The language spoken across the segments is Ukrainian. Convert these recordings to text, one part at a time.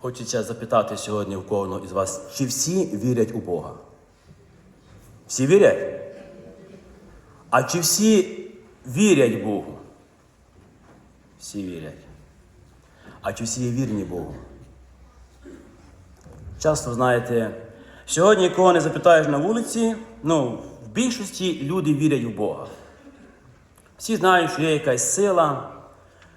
Хочеться запитати сьогодні в кожного із вас, чи всі вірять у Бога? Всі вірять? А чи всі вірять Богу? Всі вірять. А чи всі є вірні Богу? Часто знаєте, сьогодні, кого не запитаєш на вулиці, ну, в більшості люди вірять в Бога. Всі знають, що є якась сила,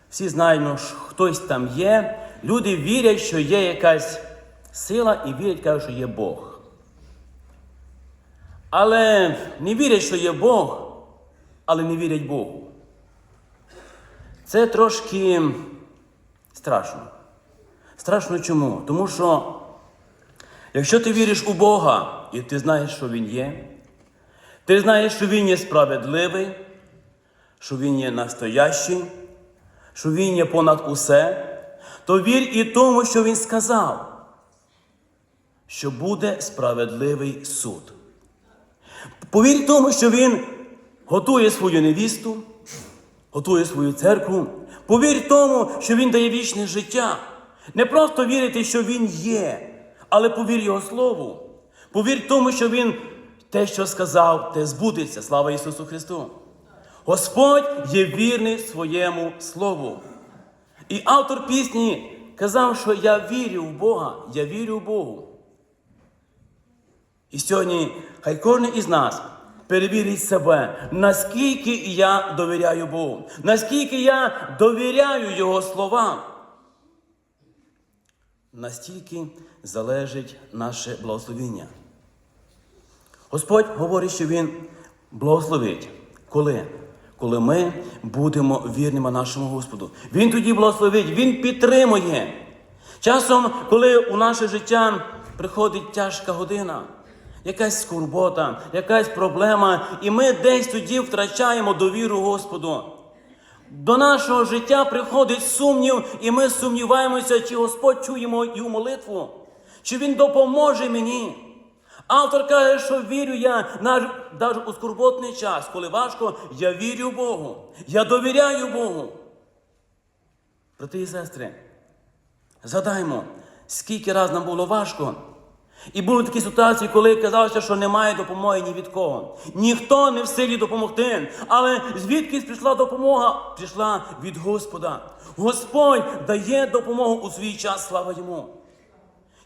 всі знають, ну, що хтось там є. Люди вірять, що є якась сила і вірять, кажуть, що є Бог. Але не вірять, що є Бог, але не вірять Богу. Це трошки страшно. Страшно чому? Тому що якщо ти віриш у Бога і ти знаєш, що Він є, ти знаєш, що Він є справедливий, що Він є настоящий, що Він є понад усе, то вір і тому, що Він сказав, що буде справедливий суд. Повір тому, що Він готує свою невісту, готує свою церкву. Повір тому, що Він дає вічне життя. Не просто вірити, що Він є, але повір Його Слову. Повір тому, що Він те, що сказав, те збудеться. Слава Ісусу Христу! Господь є вірний своєму Слову. І автор пісні казав, що я вірю в Бога, я вірю в Богу. І сьогодні хай кожен із нас перевірить себе, наскільки я довіряю Богу, наскільки я довіряю Його словам. Настільки залежить наше благословіння. Господь говорить, що Він благословить. Коли? Коли ми будемо вірними нашому Господу. Він тоді благословить, Він підтримує. Часом, коли у наше життя приходить тяжка година, якась скорбота, якась проблема, і ми десь тоді втрачаємо довіру Господу. До нашого життя приходить сумнів, і ми сумніваємося, чи Господь чує мою молитву, чи Він допоможе мені. Автор каже, що вірю я навіть у скорботний час, коли важко, я вірю Богу, я довіряю Богу. Брати і сестри, згадаймо, скільки раз нам було важко. І були такі ситуації, коли казалося, що немає допомоги ні від кого. Ніхто не в силі допомогти. Але звідкись прийшла допомога? Прийшла від Господа. Господь дає допомогу у свій час, слава йому.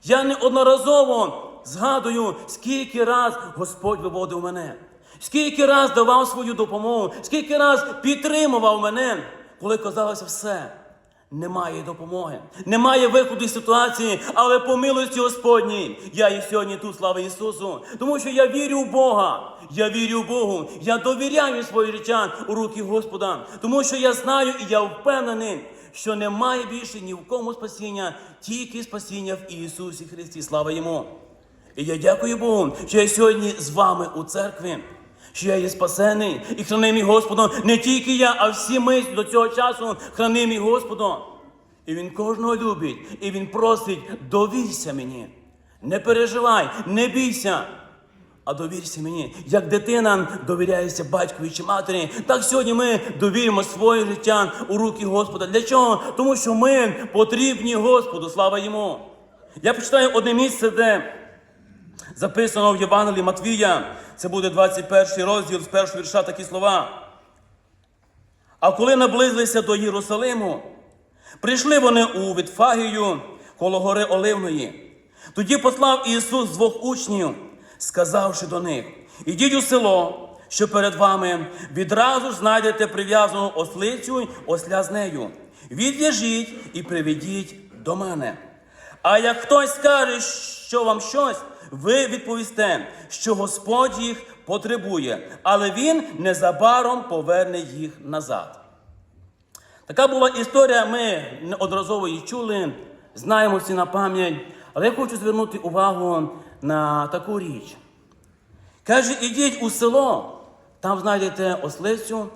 Я неодноразово згадую, скільки раз Господь виводив мене, скільки раз давав свою допомогу, скільки раз підтримував мене, коли казалося все. Немає допомоги, немає виходу з ситуації, але по милості Господній я і сьогодні тут, слава Ісусу, тому що я вірю в Бога, я вірю в Богу, я довіряю своє життя у руки Господа, тому що я знаю і я впевнений, що немає більше ні в кому спасіння, тільки спасіння в Ісусі Христі. Слава Йому! І я дякую Богу, що я сьогодні з вами у церкві що я є спасений і хранимий Господом. Не тільки я, а всі ми до цього часу хранимі Господом. І Він кожного любить, і Він просить, довірся мені. Не переживай, не бійся. А довірся мені, як дитина довіряється батькові чи матері, так сьогодні ми довіримо своє життя у руки Господа. Для чого? Тому що ми потрібні Господу, слава йому. Я почитаю одне місце, де записано в Євангелії Матвія, це буде 21 розділ з першого вірша такі слова. А коли наблизилися до Єрусалиму, прийшли вони у Вітфагію коло гори Оливної. Тоді послав Ісус двох учнів, сказавши до них: Ідіть у село, що перед вами, відразу знайдете прив'язану ослицю осля з нею. Відв'яжіть і приведіть до мене. А як хтось скаже, що вам щось, ви відповісте, що Господь їх потребує, але Він незабаром поверне їх назад. Така була історія, ми неодноразово її чули, знаємо всі на пам'ять, але я хочу звернути увагу на таку річ. Каже, ідіть у село, там знайдете ослицю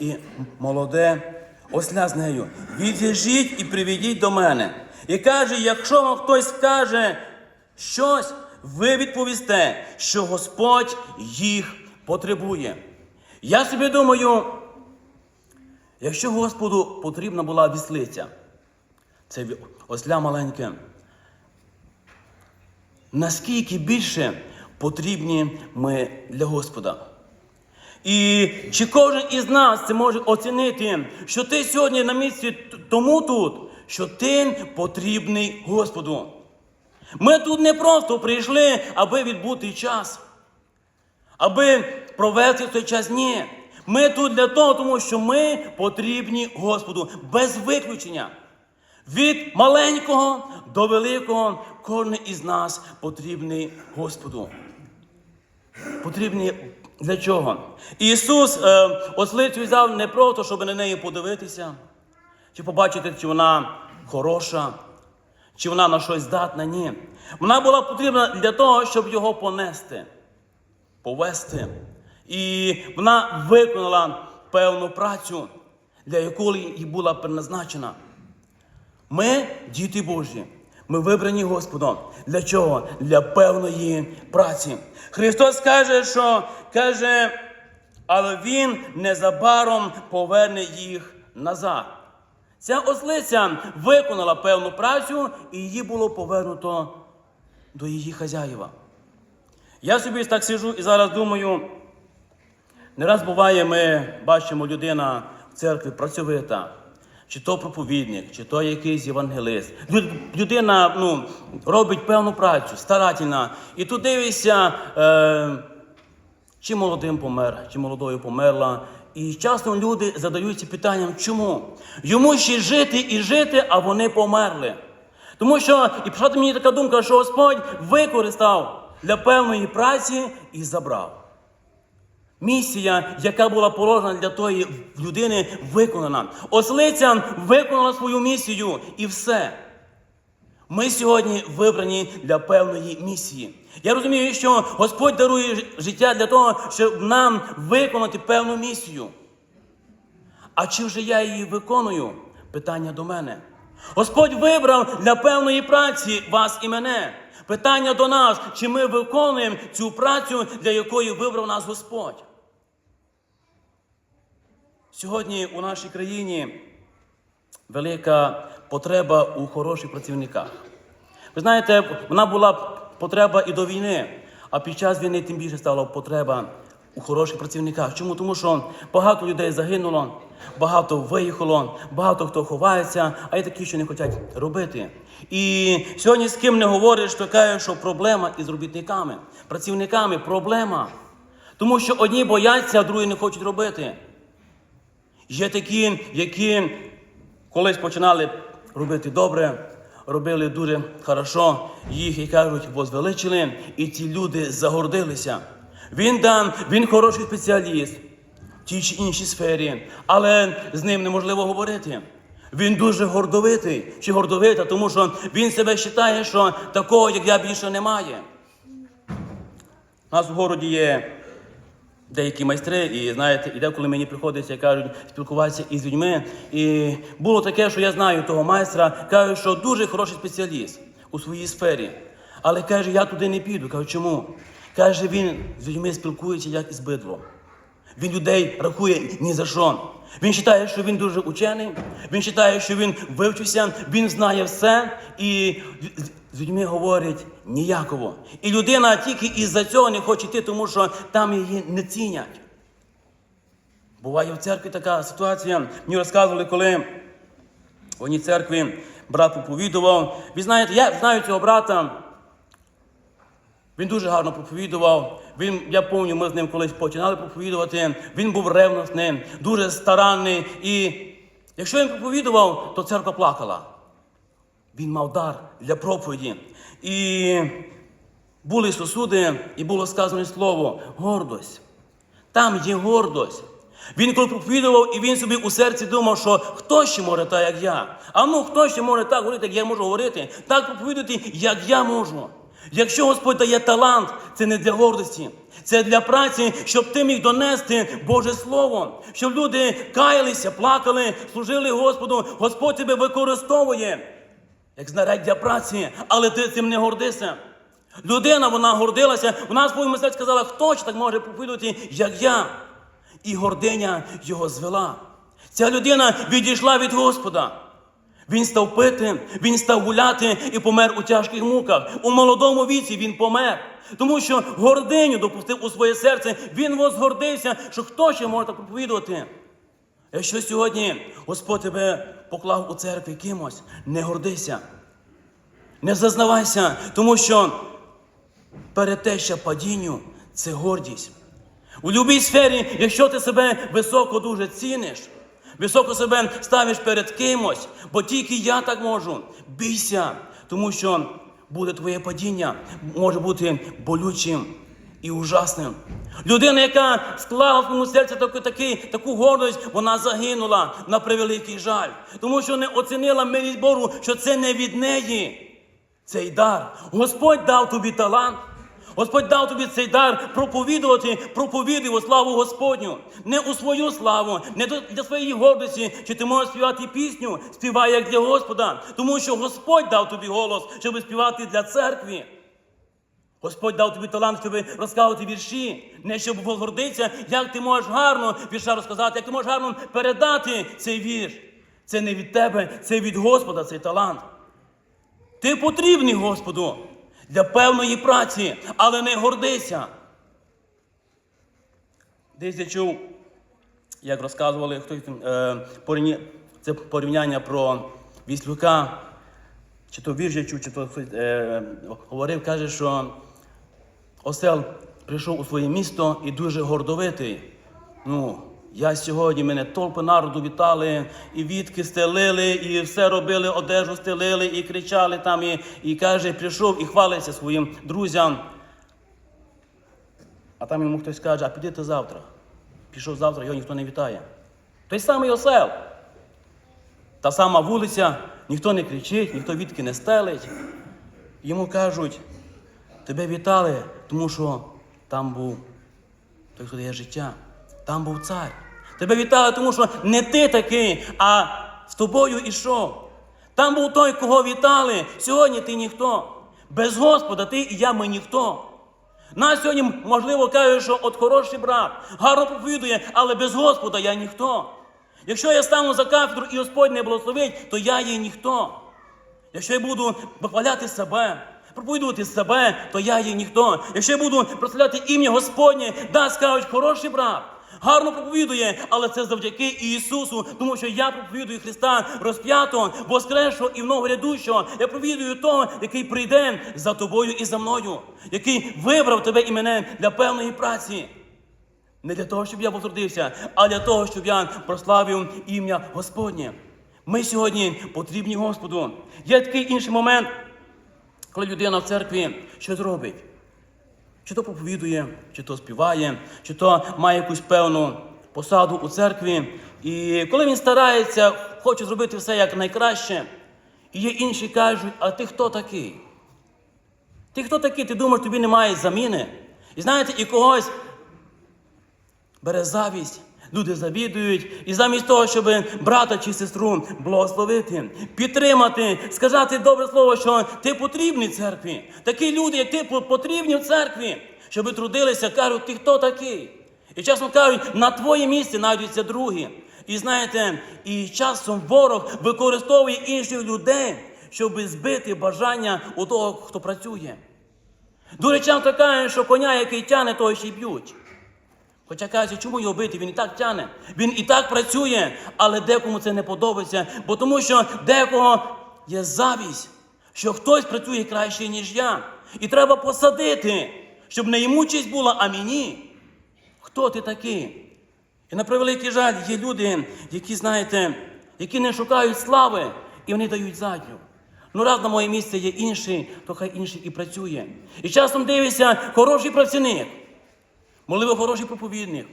і молоде осля з нею. Відв'яжіть і приведіть до мене. І каже, якщо вам хтось скаже щось, ви відповісте, що Господь їх потребує. Я собі думаю, якщо Господу потрібна була віслиця, це осля маленьке, наскільки більше потрібні ми для Господа. І чи кожен із нас це може оцінити, що ти сьогодні на місці тому тут, що ти потрібний Господу. Ми тут не просто прийшли, аби відбути час, аби провести цей час. Ні. Ми тут для того, тому що ми потрібні Господу без виключення. Від маленького до великого кожен із нас потрібний Господу. Потрібні для чого? Ісус е, ослицю взяв не просто, щоб на неї подивитися, чи побачити, чи вона хороша, чи вона на щось здатна. Ні. Вона була потрібна для того, щоб його понести, повести. І вона виконала певну працю, для якої їй була призначена. Ми діти Божі. Ми вибрані Господом. Для чого? Для певної праці. Христос каже, що каже, але Він незабаром поверне їх назад. Ця ослиця виконала певну працю, і її було повернуто до її хазяїва. Я собі так сижу і зараз думаю, не раз буває, ми бачимо людина в церкві працьовита, чи то проповідник, чи то якийсь євангелист. Людина ну, робить певну працю, старательна. І тут дивишся, е, чи молодим помер, чи молодою померла. І часто люди задаються питанням, чому? Йому ще жити і жити, а вони померли. Тому що, і прийшла мені така думка, що Господь використав для певної праці і забрав. Місія, яка була положена для тої людини, виконана. Ослиця виконала свою місію і все. Ми сьогодні вибрані для певної місії. Я розумію, що Господь дарує життя для того, щоб нам виконати певну місію. А чи вже я її виконую? Питання до мене. Господь вибрав для певної праці вас і мене. Питання до нас, чи ми виконуємо цю працю, для якої вибрав нас Господь. Сьогодні у нашій країні велика потреба у хороших працівниках. Ви знаєте, вона була потреба і до війни, а під час війни тим більше стала потреба у хороших працівниках. Чому? Тому що багато людей загинуло, багато виїхало, багато хто ховається, а є такі, що не хочуть робити. І сьогодні з ким не говориш, то кажуть, що проблема із робітниками, працівниками проблема. Тому що одні бояться, а другі не хочуть робити. Є такі, які колись починали робити добре, робили дуже хорошо, їх, як кажуть, возвеличили, і ці люди загордилися. Він дан, він хороший спеціаліст в тій чи іншій сфері, але з ним неможливо говорити. Він дуже гордовитий чи гордовита, тому що він себе вважає, що такого, як я, більше немає. У нас в городі є деякі майстри, і знаєте, і деколи мені приходиться, кажуть, спілкуватися із людьми. І було таке, що я знаю того майстра, кажуть, що дуже хороший спеціаліст у своїй сфері. Але каже, я туди не піду. Кажу, чому? Каже, він з людьми спілкується як із бидлом. Він людей рахує ні за що. Він вважає, що він дуже учений, він вважає, що він вивчився, він знає все, і з- людьми говорить ніяково. І людина тільки із-за цього не хоче йти, тому що там її не цінять. Буває в церкві така ситуація. Мені розказували, коли в одній церкві брат проповідував. Ви знаєте, я знаю цього брата. Він дуже гарно проповідував. Він, я пам'ятаю, ми з ним колись починали проповідувати. Він був ревностний, дуже старанний. І якщо він проповідував, то церква плакала. Він мав дар для проповіді. І були сосуди, і було сказане слово гордость. Там є гордость. Він коли проповідував, і він собі у серці думав, що хто ще може так, як я? А ну хто ще може так говорити, як я можу говорити, так проповідати, як я можу. Якщо Господь дає талант, це не для гордості, це для праці, щоб ти міг донести Боже Слово, щоб люди каялися, плакали, служили Господу. Господь тебе використовує як знаряддя праці, але ти цим не гордися. Людина, вона гордилася, вона в своєму сказала, хто ж так може проповідувати, як я. І гординя його звела. Ця людина відійшла від Господа. Він став пити, він став гуляти і помер у тяжких муках. У молодому віці він помер. Тому що гординю допустив у своє серце, він возгордився, що хто ще може так проповідувати. Якщо сьогодні Господь тебе поклав у церкві кимось, не гордися, не зазнавайся, тому що перетеща падінню це гордість. У будь-якій сфері, якщо ти себе високо дуже ціниш, високо себе ставиш перед кимось, бо тільки я так можу, бійся, тому що буде твоє падіння, може бути болючим і ужасним. Людина, яка склала в своєму серці таку, таки, таку гордість, вона загинула на превеликий жаль, тому що не оцінила милість Богу, що це не від неї. Цей дар. Господь дав тобі талант. Господь дав тобі цей дар проповідувати, проповідуй у славу Господню. Не у свою славу, не для своєї гордості, чи ти можеш співати пісню, співай як для Господа. Тому що Господь дав тобі голос, щоб співати для церкви. Господь дав тобі талант, щоб розказувати вірші, не щоб гордитися, як ти можеш гарно вірша розказати, як ти можеш гарно передати цей вірш. Це не від тебе, це від Господа цей талант. Ти потрібний Господу для певної праці, але не гордися. Десь я чув, як розказували хтось е, це порівняння про Віслюка, чи то вірш чув, чи то е, говорив, каже, що осел прийшов у своє місто і дуже гордовитий. Ну, я сьогодні мене толпи народу вітали, і вітки стелили, і все робили, одежу стелили, і кричали там, і, і каже, прийшов і хвалиться своїм друзям. А там йому хтось каже, а піди ти завтра. Пішов завтра, його ніхто не вітає. Той самий осел. Та сама вулиця, ніхто не кричить, ніхто відки не стелить. Йому кажуть, тебе вітали, тому що там був той, хто дає життя, там був цар. Тебе вітали, тому що не ти такий, а з тобою ішов. Там був той, кого вітали. Сьогодні ти ніхто. Без Господа ти і я ми ніхто. Нас сьогодні, можливо, кажуть, що от хороший брат, гарно проповідує, але без Господа я ніхто. Якщо я стану за кафедру і Господь не благословить, то я є ніхто. Якщо я буду вихваляти себе, проповідувати себе, то я є ніхто. Якщо я буду прославляти ім'я Господнє, да, скажуть, хороший брат, гарно проповідує, але це завдяки Ісусу, тому що я проповідую Христа розп'ятого, воскресшого і много рядущого. Я проповідую того, який прийде за тобою і за мною, який вибрав тебе і мене для певної праці. Не для того, щоб я возродився, а для того, щоб я прославив ім'я Господнє. Ми сьогодні потрібні Господу. Є такий інший момент, коли людина в церкві щось робить. Чи то проповідує, чи то співає, чи то має якусь певну посаду у церкві. І коли він старається, хоче зробити все як найкраще, і є інші кажуть, а ти хто такий? Ти хто такий? Ти думаєш, тобі немає заміни? І знаєте, і когось бере завість, люди завідують, і замість того, щоб брата чи сестру благословити, підтримати, сказати добре слово, що ти потрібний церкві. Такі люди, як ти, потрібні в церкві, щоб трудилися, кажуть, ти хто такий? І часом кажуть, на твоє місце знайдуться другі. І знаєте, і часом ворог використовує інших людей, щоб збити бажання у того, хто працює. До речам така, що коня, який тяне, того ще й б'ють. Хоча кажуть, чому його бити? Він і так тяне, він і так працює, але декому це не подобається, бо тому що декого є завість, що хтось працює краще, ніж я. І треба посадити, щоб не йому честь була, а мені. Хто ти такий? І на превеликий жаль, є люди, які, знаєте, які не шукають слави, і вони дають задню. Ну, раз на моє місце є інший, то хай інший і працює. І часом дивишся, хороший працівник, можливо, хороший проповідник,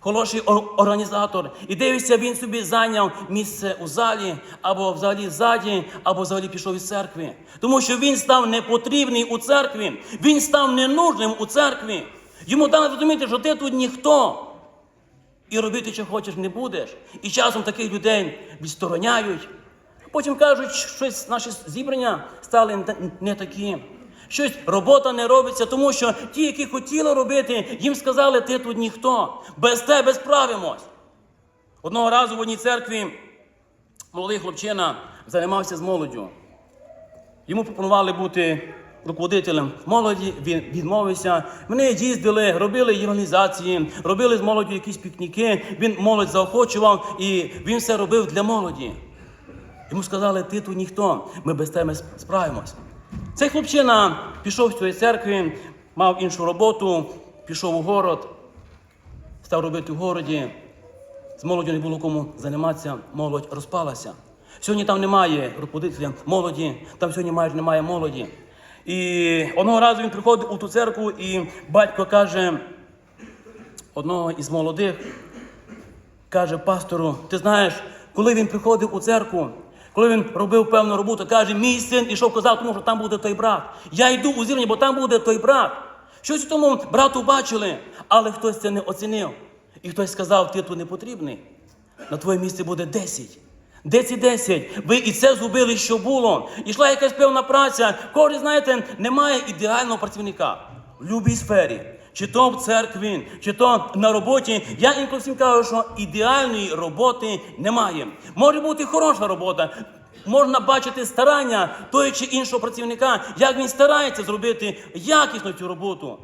хороший організатор. І дивишся, він собі зайняв місце у залі, або взагалі ззаді, або взагалі пішов із церкви. Тому що він став непотрібний у церкві, він став ненужним у церкві. Йому дали зрозуміти, що ти тут ніхто. І робити, що хочеш, не будеш. І часом таких людей відстороняють. Потім кажуть, що щось наші зібрання стали не такі. Щось робота не робиться, тому що ті, які хотіли робити, їм сказали, ти тут ніхто. Без тебе справимось. Одного разу в одній церкві молодий хлопчина займався з молоддю. Йому пропонували бути руководителем молоді, він відмовився. Вони їздили, робили євангелізації, робили з молоддю якісь пікніки. Він молодь заохочував і він все робив для молоді. Йому сказали, ти тут ніхто, ми без тебе справимось. Цей хлопчина пішов з цієї церкви, мав іншу роботу, пішов у город, став робити в городі. З молоддю не було кому займатися, молодь розпалася. Сьогодні там немає руководителя молоді, там сьогодні майже немає молоді. І одного разу він приходить у ту церкву, і батько каже одного із молодих, каже пастору, ти знаєш, коли він приходив у церкву, коли він робив певну роботу, каже, мій син ішов казав, тому що там буде той брат. Я йду у зірні, бо там буде той брат. Щось у тому брату бачили, але хтось це не оцінив. І хтось сказав, ти тут не потрібний. На твоє місце буде 10. 10-10. Ви і це зробили, що було. Ішла якась певна праця. Кожен, знаєте, немає ідеального працівника в будь-якій сфері. Чи то в церкві, чи то на роботі. Я інколи всім кажу, що ідеальної роботи немає. Може бути хороша робота. Можна бачити старання того чи іншого працівника, як він старається зробити якісно цю роботу.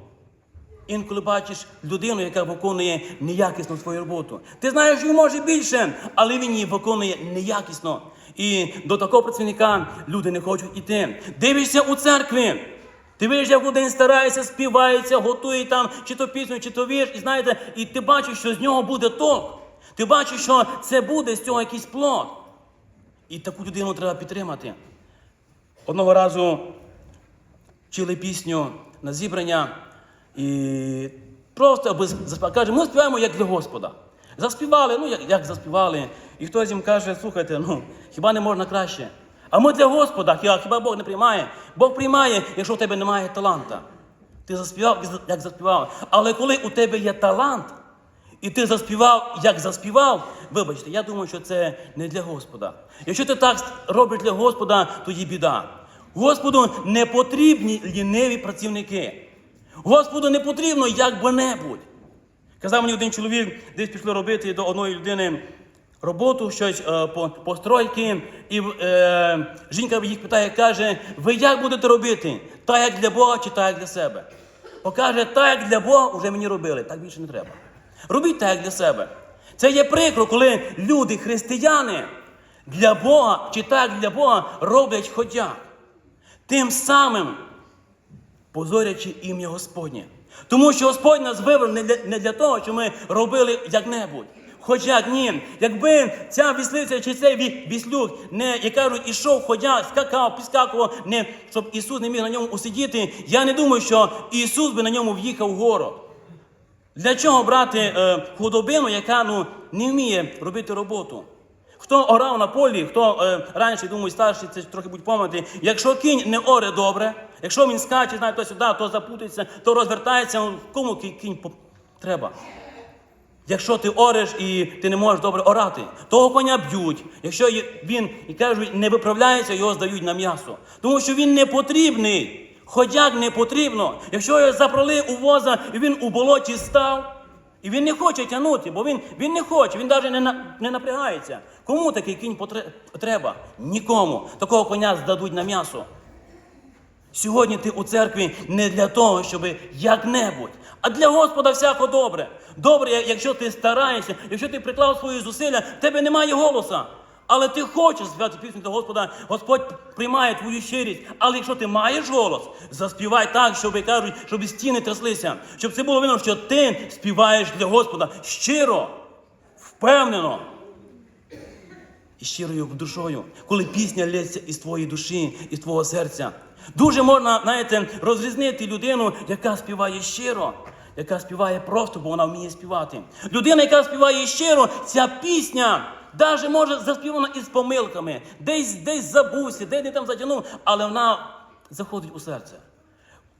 Інколи бачиш людину, яка виконує неякісно свою роботу. Ти знаєш, що може більше, але він її виконує неякісно. І до такого працівника люди не хочуть іти. Дивишся у церкві. Ти бачиш, як один старається, співається, готує там, чи то пісню, чи то вірш, і знаєте, і ти бачиш, що з нього буде толк. Ти бачиш, що це буде з цього якийсь плод. І таку людину треба підтримати. Одного разу вчили пісню на зібрання і просто аби заспівати. Каже, ми співаємо як для Господа. Заспівали, ну як, як заспівали. І хтось їм каже, слухайте, ну хіба не можна краще? А ми для Господа, хіба, Бог не приймає? Бог приймає, якщо в тебе немає таланта. Ти заспівав, як заспівав. Але коли у тебе є талант, і ти заспівав, як заспівав, вибачте, я думаю, що це не для Господа. Якщо ти так робиш для Господа, тоді біда. Господу не потрібні ліниві працівники. Господу не потрібно як-би-небудь. Казав мені один чоловік, десь пішли робити до одної людини роботу, щось е, по постройки, і е, жінка їх питає, каже, ви як будете робити? Так як для Бога чи так як для себе? Покаже, так як для Бога вже мені робили, так більше не треба. Робіть так, як для себе. Це є прикро, коли люди, християни, для Бога чи так для Бога роблять ходяк. Тим самим позорячи ім'я Господнє. Тому що Господь нас вибрав не для, не для того, щоб ми робили як-небудь. Хоча ні, якби ця віслиця чи цей ві- віслюк не, як кажуть, ішов, ходяк, скакав, підскакував, не, щоб Ісус не міг на ньому усидіти, я не думаю, що Ісус би на ньому в'їхав в город. Для чого брати е, худобину, яка ну, не вміє робити роботу? Хто орав на полі, хто е, раніше, думаю, старший, це трохи будь помити, якщо кінь не оре добре, якщо він скаче, знає, то сюди, то запутається, то розвертається, кому кінь треба? Якщо ти ореш і ти не можеш добре орати, того коня б'ють. Якщо він, і кажуть, не виправляється, його здають на м'ясо. Тому що він не потрібний. Ходяк не потрібно. Якщо його запроли у воза, і він у болоті став, і він не хоче тягнути, бо він, він не хоче, він навіть не, на, не напрягається. Кому такий кінь треба? Нікому. Такого коня здадуть на м'ясо. Сьогодні ти у церкві не для того, щоб як-небудь, а для Господа всяко добре. Добре, якщо ти стараєшся, якщо ти приклав свої зусилля, в тебе немає голоса. Але ти хочеш співати пісню до Господа, Господь приймає твою щирість. Але якщо ти маєш голос, заспівай так, щоб кажуть, щоб стіни тряслися, щоб це було видно, що ти співаєш для Господа щиро, впевнено і щирою душою, коли пісня лється із твоєї душі, із твого серця. Дуже можна, знаєте, розрізнити людину, яка співає щиро, яка співає просто, бо вона вміє співати. Людина, яка співає щиро, ця пісня навіть може заспівана із помилками, десь десь забувся, десь не там затягнув, але вона заходить у серце.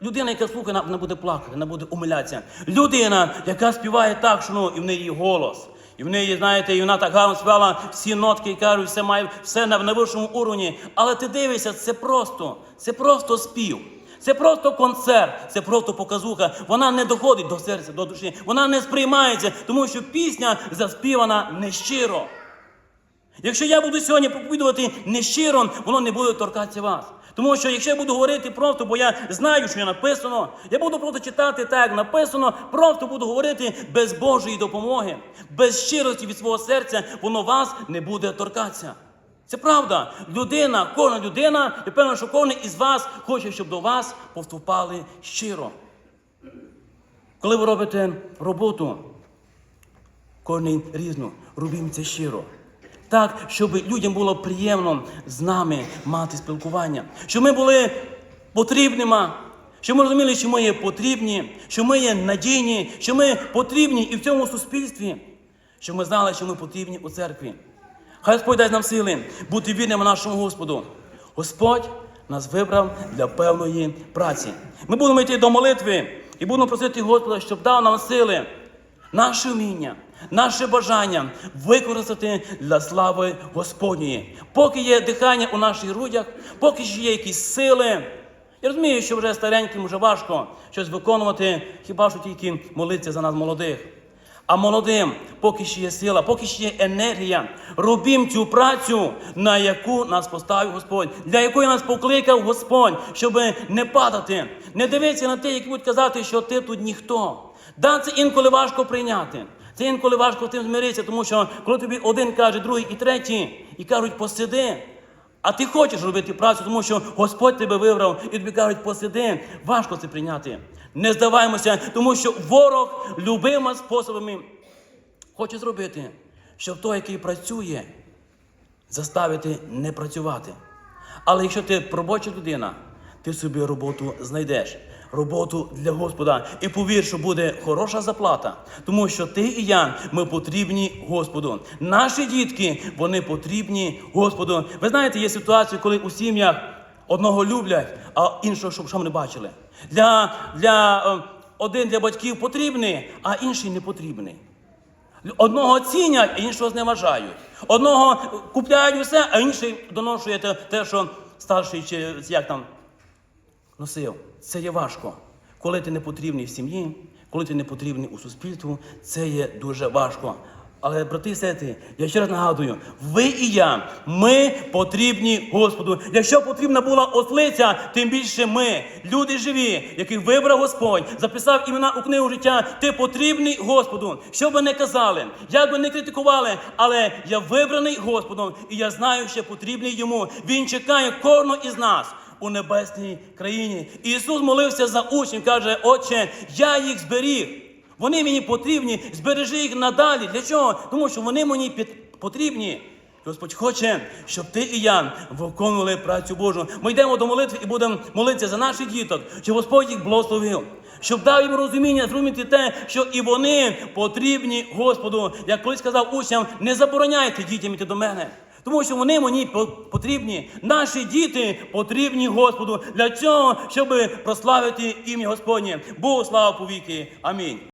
Людина, яка слухає, вона буде плакати, вона буде умилятися. Людина, яка співає так, що ну, і в неї голос. І в неї, знаєте, і вона так гарно співала всі нотки і кажуть, все має все на, на вищому уровні. Але ти дивишся, це просто, це просто спів. Це просто концерт, це просто показуха. Вона не доходить до серця, до душі. Вона не сприймається, тому що пісня заспівана нещиро. Якщо я буду сьогодні проповідувати нещиро, воно не буде торкатися вас. Тому що якщо я буду говорити просто, бо я знаю, що є написано, я буду просто читати так, як написано, просто буду говорити без Божої допомоги, без щирості від свого серця, воно вас не буде торкатися. Це правда. Людина, кожна людина, і певно, що кожен із вас хоче, щоб до вас повступали щиро. Коли ви робите роботу, кожен різну, робіть це щиро. Так, щоб людям було приємно з нами мати спілкування, щоб ми були потрібними, щоб ми розуміли, що ми є потрібні, що ми є надійні, що ми потрібні і в цьому суспільстві, щоб ми знали, що ми потрібні у церкві. Хай Господь дасть нам сили бути вірними нашому Господу. Господь нас вибрав для певної праці. Ми будемо йти до молитви і будемо просити Господа, щоб дав нам сили, наше вміння, наше бажання використати для слави Господньої. Поки є дихання у наших грудях, поки ще є якісь сили. Я розумію, що вже стареньким вже важко щось виконувати, хіба що тільки молитися за нас молодих. А молодим, поки ще є сила, поки ще є енергія, робім цю працю, на яку нас поставив Господь, для якої нас покликав Господь, щоб не падати, не дивитися на те, які будуть казати, що ти тут ніхто. Да, це інколи важко прийняти. Це інколи важко з тим змиритися, тому що коли тобі один каже, другий і третій, і кажуть, посиди. А ти хочеш робити працю, тому що Господь тебе вибрав і тобі кажуть, посиди. Важко це прийняти. Не здаваймося, тому що ворог любими способами хоче зробити, щоб той, який працює, заставити не працювати. Але якщо ти робоча людина, ти собі роботу знайдеш. Роботу для Господа. І повір, що буде хороша заплата. Тому що ти і я, ми потрібні Господу. Наші дітки, вони потрібні Господу. Ви знаєте, є ситуації, коли у сім'ях одного люблять, а іншого, щоб, щоб не бачили. Для, для, е, один для батьків потрібний, а інший не потрібний. Одного цінять, а іншого зневажають. Одного купляють усе, а інший доношує те, що старший чи як там носив. Це є важко. Коли ти не потрібний в сім'ї, коли ти не потрібний у суспільству, це є дуже важко. Але, брати і сестри, я ще раз нагадую, ви і я, ми потрібні Господу. Якщо потрібна була ослиця, тим більше ми, люди живі, яких вибрав Господь, записав імена у книгу життя, ти потрібний Господу. Що би не казали, як би не критикували, але я вибраний Господом, і я знаю, що потрібний йому. Він чекає кожного із нас у небесній країні. Ісус молився за учнів, каже, Отче, я їх зберіг. Вони мені потрібні, збережи їх надалі. Для чого? Тому що вони мені потрібні. Господь хоче, щоб ти і я виконували працю Божу. Ми йдемо до молитви і будемо молитися за наших діток, щоб Господь їх благословив. Щоб дав їм розуміння, зрозуміти те, що і вони потрібні Господу. Як колись сказав учням, не забороняйте дітям іти до мене. Тому що вони мені по- потрібні. Наші діти потрібні Господу для цього, щоб прославити ім'я Господнє. Богу слава повіки. Амінь.